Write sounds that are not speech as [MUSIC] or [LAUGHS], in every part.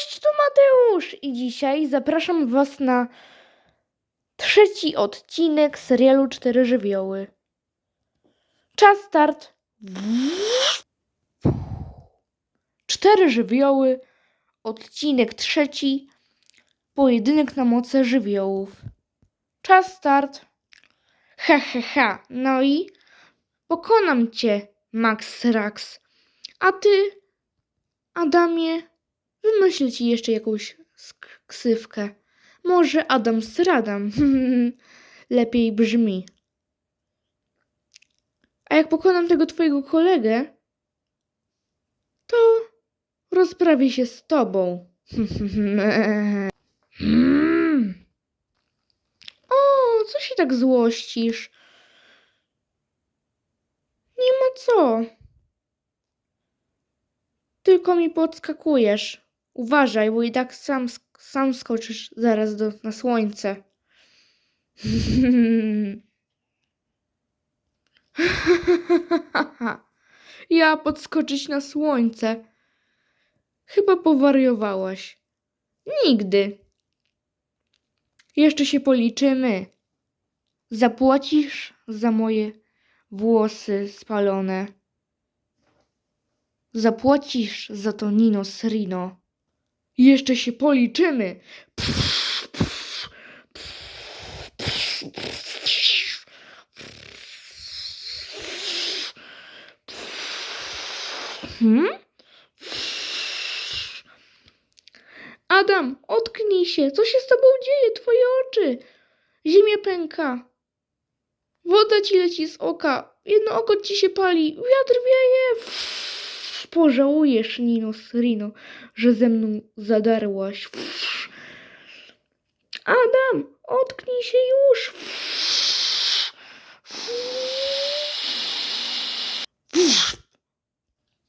Cześć, tu Mateusz i dzisiaj zapraszam Was na trzeci odcinek serialu Cztery Żywioły. Czas start. Cztery Żywioły, odcinek trzeci, pojedynek na moce żywiołów. Czas start. Ha, ha, ha. No i pokonam Cię, Max Rax. A Ty, Adamie, Wymyślę ci jeszcze jakąś ksywkę. Może Adam Stradam. [LAUGHS] Lepiej brzmi. A jak pokonam tego twojego kolegę, to rozprawię się z tobą. [LAUGHS] O, co się tak złościsz? Nie ma co. Tylko mi podskakujesz. Uważaj, bo i tak sam, sam skoczysz zaraz do, na słońce. [LAUGHS] ja podskoczyć na słońce. Chyba powariowałaś. Nigdy. Jeszcze się policzymy. Zapłacisz za moje włosy spalone. Zapłacisz za to Nino Srino. Jeszcze się policzymy. Hmm? Adam, otknij się. Co się z tobą dzieje? Twoje oczy. Ziemia pęka. Woda ci leci z oka. Jedno oko ci się pali. Wiatr wieje. Pożałujesz, Nino Srino, że ze mną zadarłaś. Adam, otknij się już.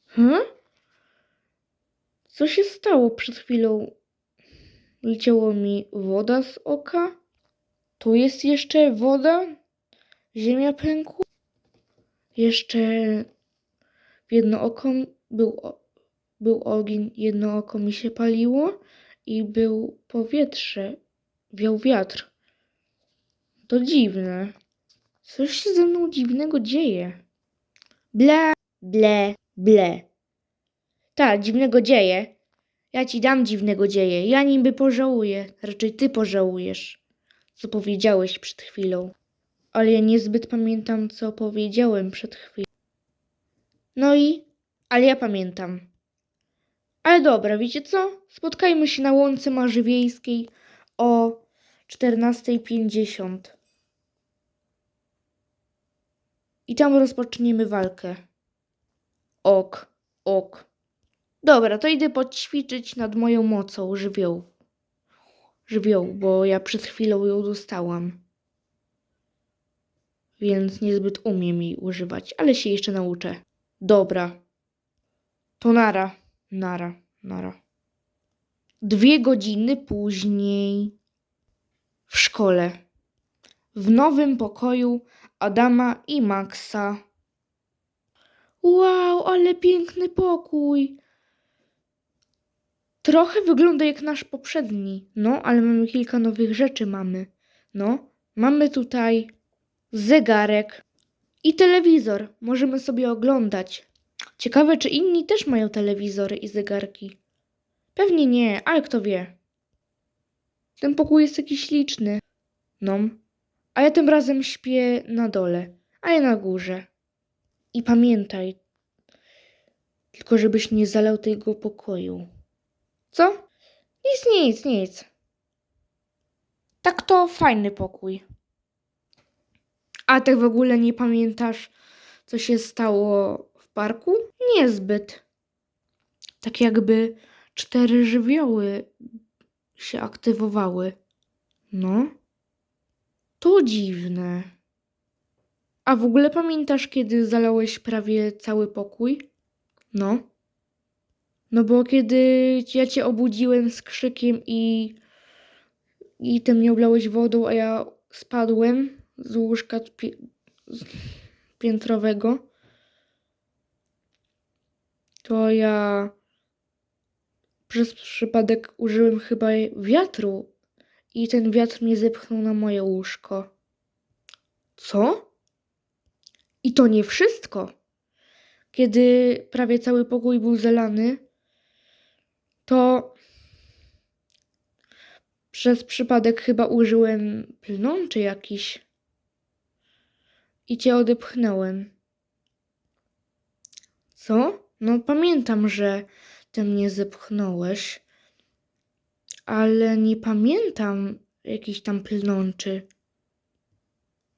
Hm? Co się stało przed chwilą? Leciało mi woda z oka. Tu jest jeszcze woda. Ziemia pękła. Jeszcze jedno oko był, był ogień, jedno oko mi się paliło i był powietrze, wiał wiatr. To dziwne. Coś się ze mną dziwnego dzieje. Ble, ble, ble. Tak, dziwnego dzieje. Ja ci dam dziwnego dzieje. Ja niby pożałuję. Raczej ty pożałujesz, co powiedziałeś przed chwilą. Ale ja niezbyt pamiętam, co powiedziałem przed chwilą. No i, ale ja pamiętam. Ale dobra, wiecie co? Spotkajmy się na łące Marzywiejskiej o 14.50. I tam rozpoczniemy walkę. Ok, ok. Dobra, to idę poćwiczyć nad moją mocą żywioł. Żywioł, bo ja przed chwilą ją dostałam. Więc niezbyt umiem jej używać, ale się jeszcze nauczę. Dobra. To nara, nara, nara. Dwie godziny później w szkole. W nowym pokoju Adama i Maxa. Wow, ale piękny pokój. Trochę wygląda jak nasz poprzedni. No, ale mamy kilka nowych rzeczy mamy. No, mamy tutaj zegarek i telewizor. Możemy sobie oglądać. Ciekawe, czy inni też mają telewizory i zegarki. Pewnie nie, ale kto wie. Ten pokój jest taki śliczny. No, a ja tym razem śpię na dole, a ja na górze. I pamiętaj, tylko żebyś nie zalał tego pokoju. Co? Nic, nic, nic. Tak to fajny pokój. A ty w ogóle nie pamiętasz, co się stało parku? Niezbyt. Tak jakby cztery żywioły się aktywowały. No. To dziwne. A w ogóle pamiętasz, kiedy zalałeś prawie cały pokój? No. No bo kiedy ja cię obudziłem z krzykiem i i ty mnie oblałeś wodą, a ja spadłem z łóżka piętrowego, to ja Przez przypadek użyłem chyba wiatru i ten wiatr mnie zepchnął na moje łóżko. Co? I to nie wszystko. Kiedy prawie cały pokój był zalany, to przez przypadek chyba użyłem plnączy jakiś i cię odepchnąłem. Co? No pamiętam, że ty mnie zepchnąłeś, ale nie pamiętam jakiś tam plnączy.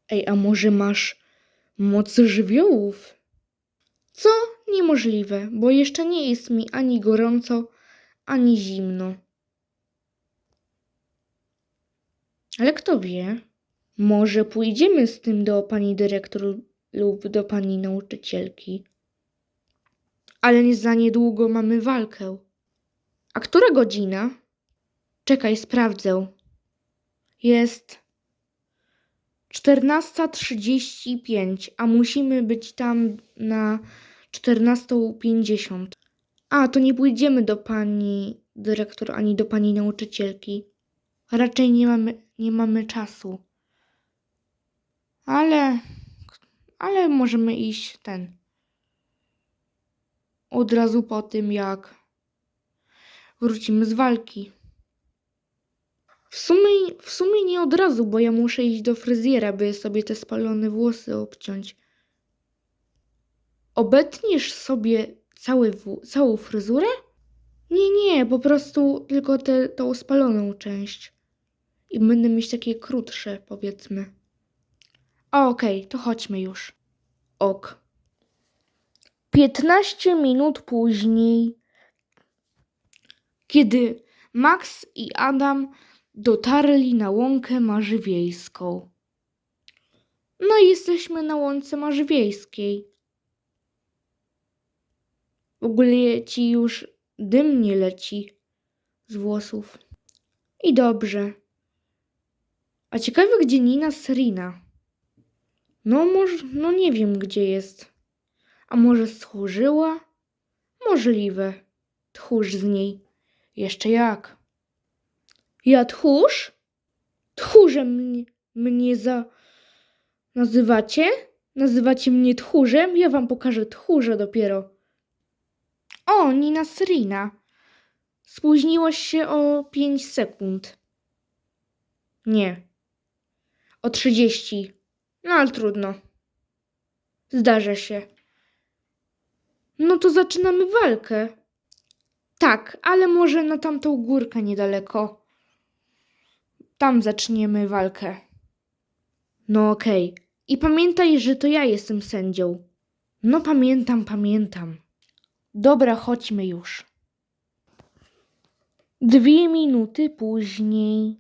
Ej, a może masz moc żywiołów? Co? Niemożliwe, bo jeszcze nie jest mi ani gorąco, ani zimno. Ale kto wie? Może pójdziemy z tym do pani dyrektor lub do pani nauczycielki. Ale nie za niedługo mamy walkę. A która godzina? Czekaj, sprawdzę. Jest 14.35, a musimy być tam na 14.50. A, to nie pójdziemy do pani dyrektor ani do pani nauczycielki. Raczej nie mamy, nie mamy czasu. Ale, ale możemy iść ten. Od razu po tym, jak wrócimy z walki. W sumie, w sumie nie od razu, bo ja muszę iść do fryzjera, by sobie te spalone włosy obciąć. Obetniesz sobie cały, całą fryzurę? Nie, nie, po prostu tylko tę spaloną część. I będę mieć takie krótsze, powiedzmy. A okej, to chodźmy już. Ok. 15 minut później, kiedy Max i Adam dotarli na łąkę marzywiejską. No i jesteśmy na łące marzywiejskiej. W ogóle ci już dym nie leci z włosów. I dobrze. A ciekawe, gdzie Nina Serina? No może, no nie wiem, gdzie jest. A może stchórzyła? Możliwe. Tchórz z niej. Jeszcze jak. Ja tchórz? Tchórzem mnie, mnie za... Nazywacie? Nazywacie mnie tchórzem? Ja wam pokażę tchórza dopiero. O, Nina Serina. Spóźniłaś się o 5 sekund. Nie. O 30. No ale trudno. Zdarza się. No to zaczynamy walkę. Tak, ale może na tamtą górkę niedaleko. Tam zaczniemy walkę. No okej. I pamiętaj, że to ja jestem sędzią. No pamiętam, pamiętam. Dobra, chodźmy już. Dwie minuty później.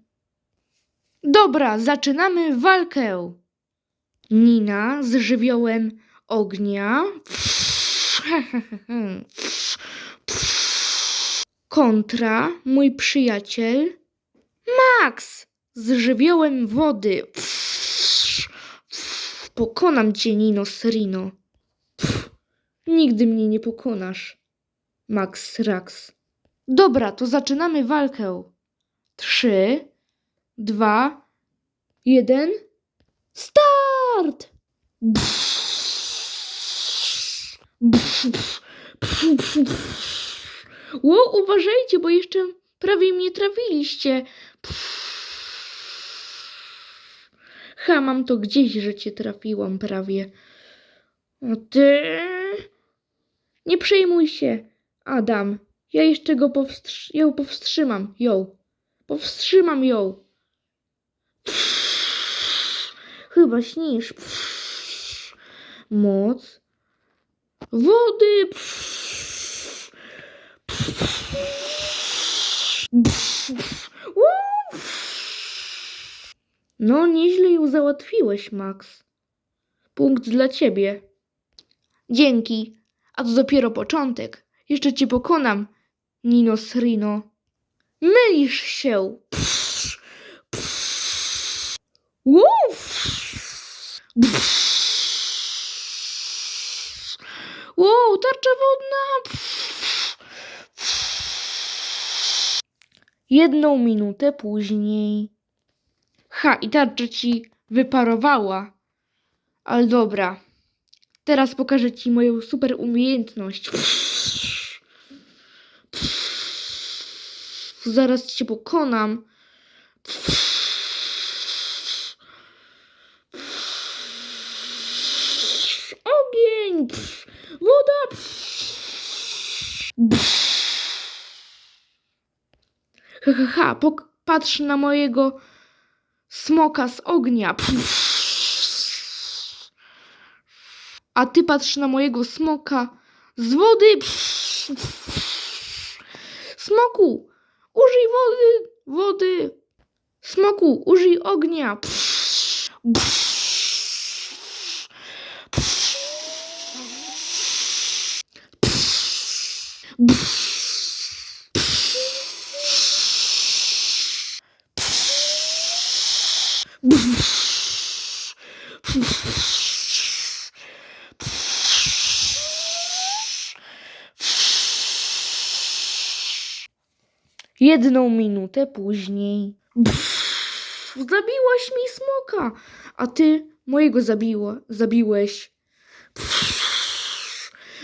Dobra, zaczynamy walkę. Nina z żywiołem ognia. Kontra mój przyjaciel Max z żywiołem wody. Pokonam cię, Nino Serino. Nigdy mnie nie pokonasz, Max Rax. Dobra, to zaczynamy walkę. Trzy, dwa, jeden. Start! Ło, uważajcie, bo jeszcze prawie mnie trafiliście. Ha, mam to gdzieś, że cię trafiłam prawie. Ty... Nie przejmuj się, Adam. Ja jeszcze go powstrzy- ją powstrzymam. Ją. Powstrzymam ją. Chyba śnisz. Moc. Wody. No, nieźle ją załatwiłeś, Max. Punkt dla ciebie. Dzięki. A to dopiero początek. Jeszcze cię pokonam, Nino Srino. Mylisz się. Wow! Wow, tarcza wodna! Jedną minutę później. Ha, i tarcza ci wyparowała. Ale dobra. Teraz pokażę ci moją super umiejętność. Zaraz cię pokonam. Ogień! Ha, ha, ha, patrz na mojego smoka z ognia. A ty patrz na mojego smoka z wody. Smoku, użyj wody, wody. Smoku, użyj ognia. Jedną minutę później. Zabiłaś mi smoka, a ty mojego zabiła, zabiłeś.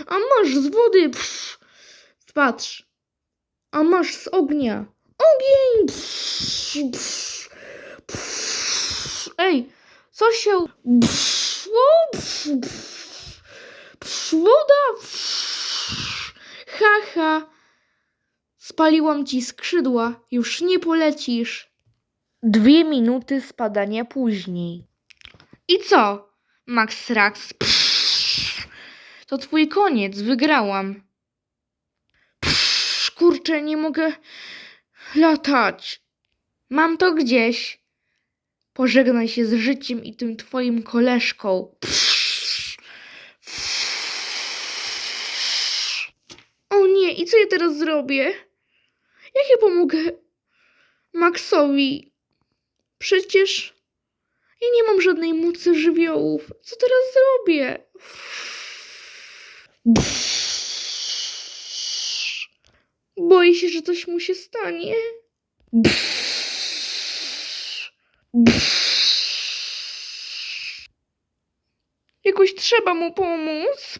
A masz z wody. Patrz. A masz z ognia. Ogień. Ej, co się... O, Woda. Haha. Ha. Spaliłam ci skrzydła, już nie polecisz. Dwie minuty spadania później. I co, Max Rax? Psz, to twój koniec, wygrałam. Kurczę, nie mogę latać. Mam to gdzieś. Pożegnaj się z życiem i tym twoim koleżką. O nie, i co ja teraz zrobię? Jak ja pomogę Maxowi? Przecież ja nie mam żadnej mocy żywiołów. Co teraz zrobię? Boję się, że coś mu się stanie. Jakoś trzeba mu pomóc.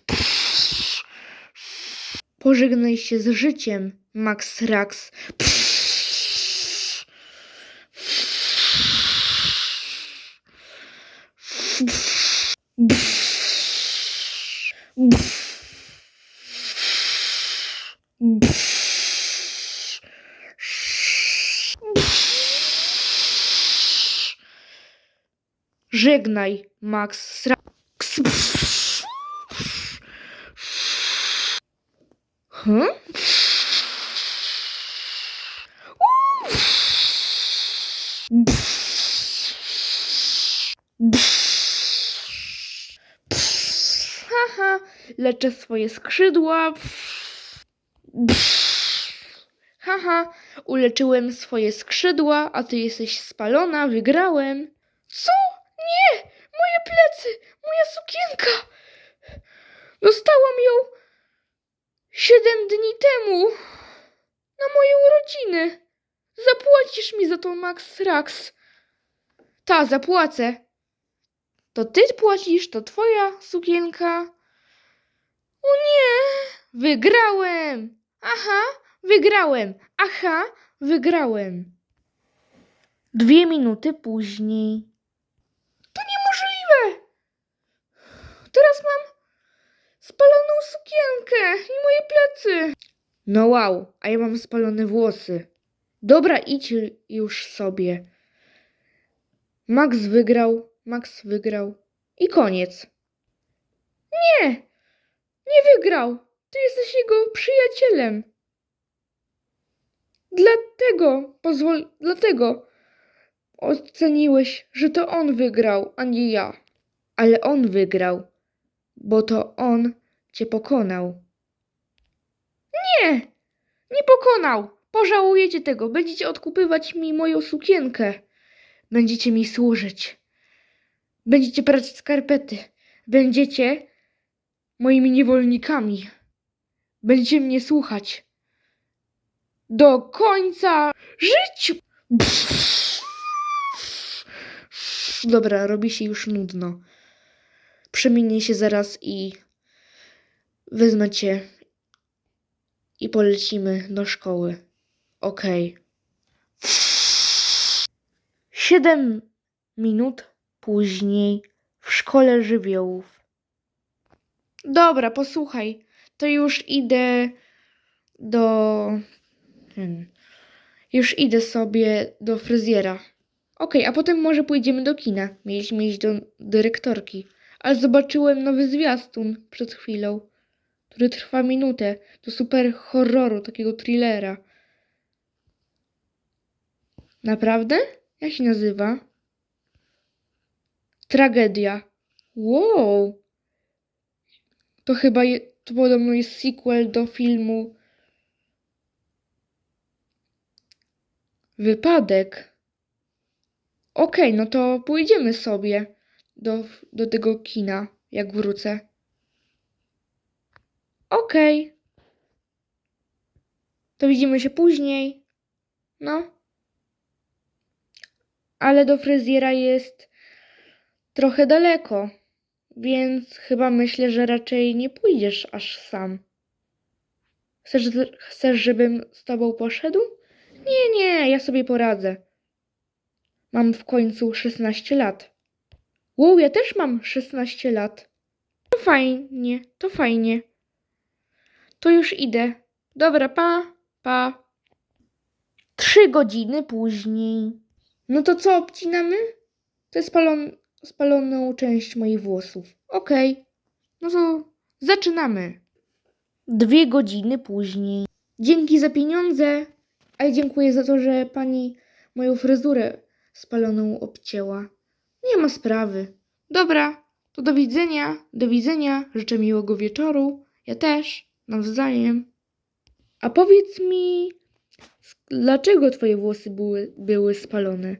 Pożegnaj się z życiem, Max Rax. Żegnaj, Max Rax. Huh? Haha, leczę swoje skrzydła. Haha, uleczyłem swoje skrzydła, a ty jesteś spalona, wygrałem. Co? Nie! Moje plecy! Moja sukienka! Dostałam ją siedem dni temu na moje urodziny. Zapłacisz mi za to, Max Rax. Ta, zapłacę. To ty płacisz, to twoja sukienka. O nie! Wygrałem! Aha, wygrałem! Aha, wygrałem. Dwie minuty później. Niemożliwe! Teraz mam spaloną sukienkę i moje plecy. No wow, a ja mam spalone włosy. Dobra, idź już sobie. Max wygrał, Max wygrał i koniec. Nie, nie wygrał. Ty jesteś jego przyjacielem. Dlatego, pozwól, dlatego oceniłeś, że to on wygrał, a nie ja. Ale on wygrał, bo to on cię pokonał. Nie, nie pokonał. Pożałujecie tego. Będziecie odkupywać mi moją sukienkę. Będziecie mi służyć. Będziecie prać skarpety. Będziecie moimi niewolnikami. Będziecie mnie słuchać. Do końca życiu. Dobra, robi się już nudno. Przemienię się zaraz i wezmę cię i polecimy do szkoły. Okej. Siedem minut później w szkole żywiołów. Dobra, posłuchaj, to już idę do. Hmm, już idę sobie do fryzjera. Okej, a potem może pójdziemy do kina. Mieliśmy iść do dyrektorki. Ale zobaczyłem nowy zwiastun przed chwilą, który trwa minutę. To super horroru, takiego thrillera. Naprawdę? Jak się nazywa? Tragedia. Wow. To chyba je, to podobno jest sequel do filmu Wypadek. Okej, no to pójdziemy sobie do, do tego kina, jak wrócę. Okej. To widzimy się później. No. Ale do fryzjera jest trochę daleko, więc chyba myślę, że raczej nie pójdziesz aż sam. Chcesz, chcesz żebym z tobą poszedł? Nie, nie, ja sobie poradzę. Mam w końcu 16 lat. Wow, ja też mam 16 lat. To fajnie, to fajnie. To już idę. Dobra, pa, pa. Trzy godziny później. No to co, obcinamy? To jest spalon, spaloną część moich włosów. Okej. No to zaczynamy. Dwie godziny później. Dzięki za pieniądze. A ja dziękuję za to, że pani moją fryzurę spaloną obcięła. Nie ma sprawy. Dobra, to do widzenia, do widzenia. Życzę miłego wieczoru. Ja też, nawzajem. A powiedz mi, dlaczego twoje włosy były, były spalone?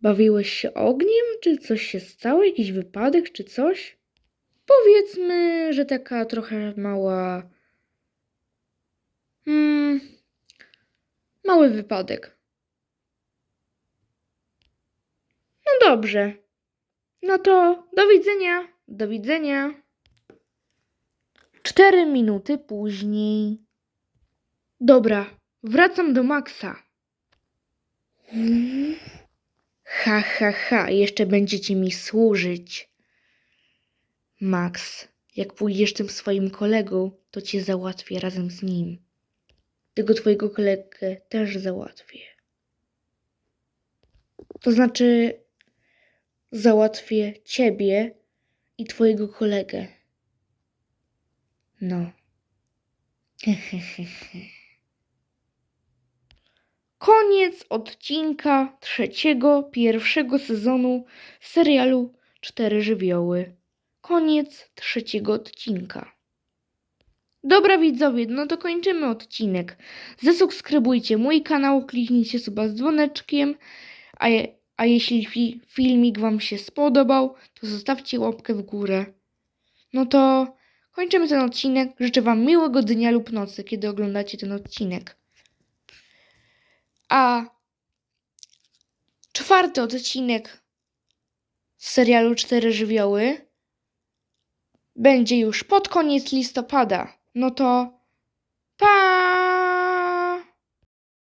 Bawiłeś się ogniem, czy coś się stało? Jakiś wypadek, czy coś? Powiedzmy, że taka trochę mała. Hmm, mały wypadek. No dobrze. No to do widzenia. Do widzenia. Cztery minuty później. Dobra, wracam do Maxa. Hmm. Ha, ha, ha, jeszcze będziecie mi służyć. Max, jak pójdziesz tym swoim kolegą, to cię załatwię razem z nim. Tego twojego kolegę też załatwię. To znaczy, załatwię ciebie i twojego kolegę. No. [LAUGHS] Koniec odcinka trzeciego, pierwszego sezonu serialu Cztery Żywioły. Koniec trzeciego odcinka. Dobra widzowie, no to kończymy odcinek. Zasubskrybujcie mój kanał, kliknijcie suba z dzwoneczkiem, a, je, a jeśli fi, filmik Wam się spodobał, to zostawcie łapkę w górę. No to kończymy ten odcinek. Życzę Wam miłego dnia lub nocy, kiedy oglądacie ten odcinek. A czwarty odcinek z serialu Cztery Żywioły będzie już pod koniec listopada. No to pa!